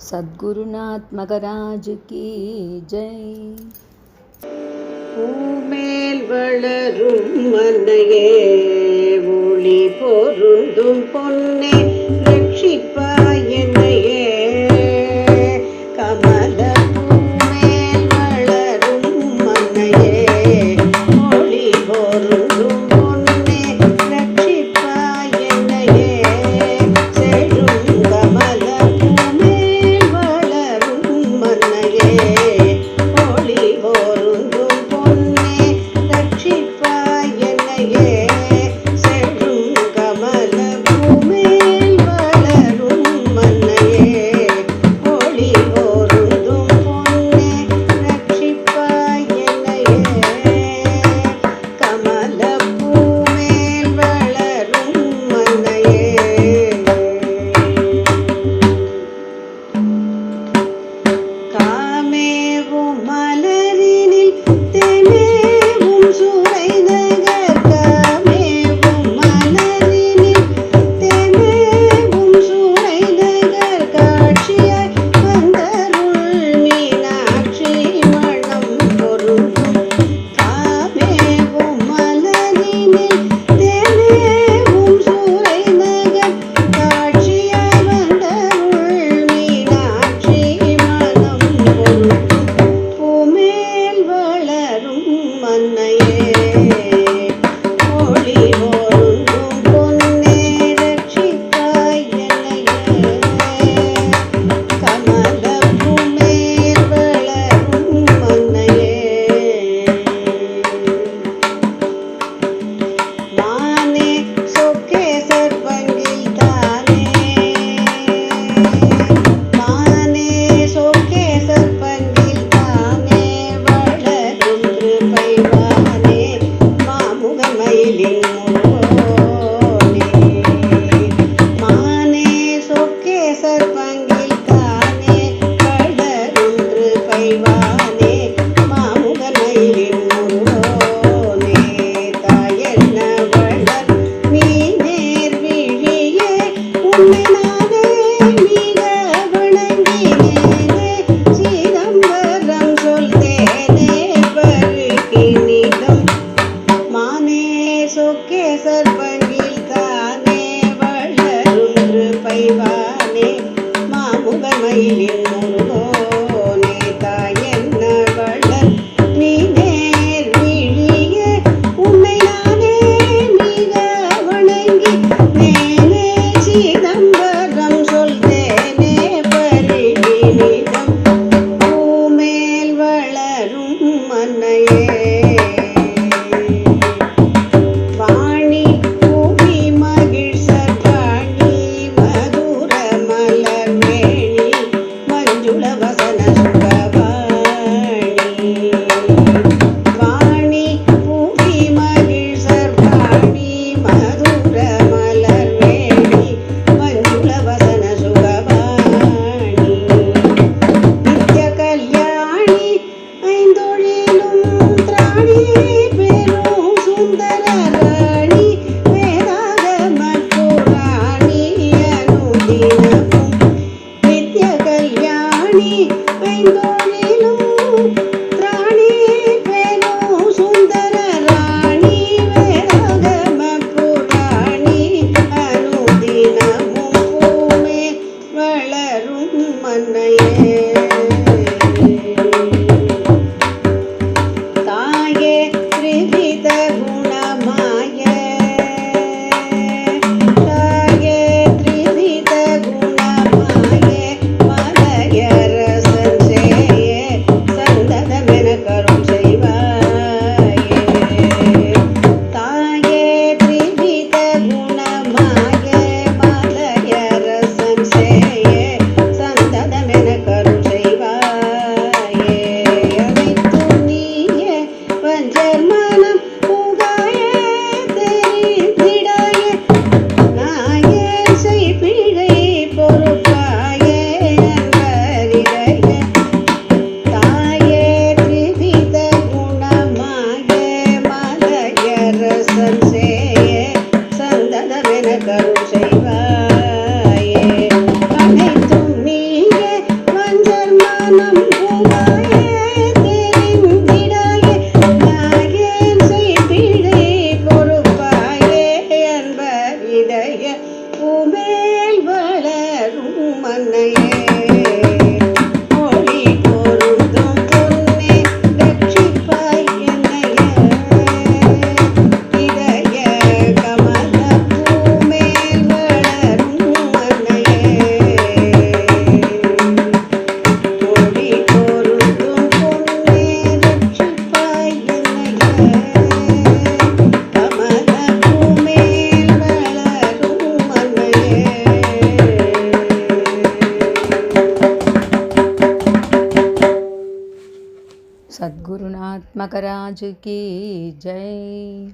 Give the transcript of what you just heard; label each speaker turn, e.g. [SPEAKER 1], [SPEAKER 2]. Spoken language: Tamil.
[SPEAKER 1] सद्गुरुनाथ मगराज की जय
[SPEAKER 2] பூமேல் வளரும் மன்னையே ஒளி பொருந்தும் பொன்னே Yeah. Mana
[SPEAKER 1] मकराज की जय।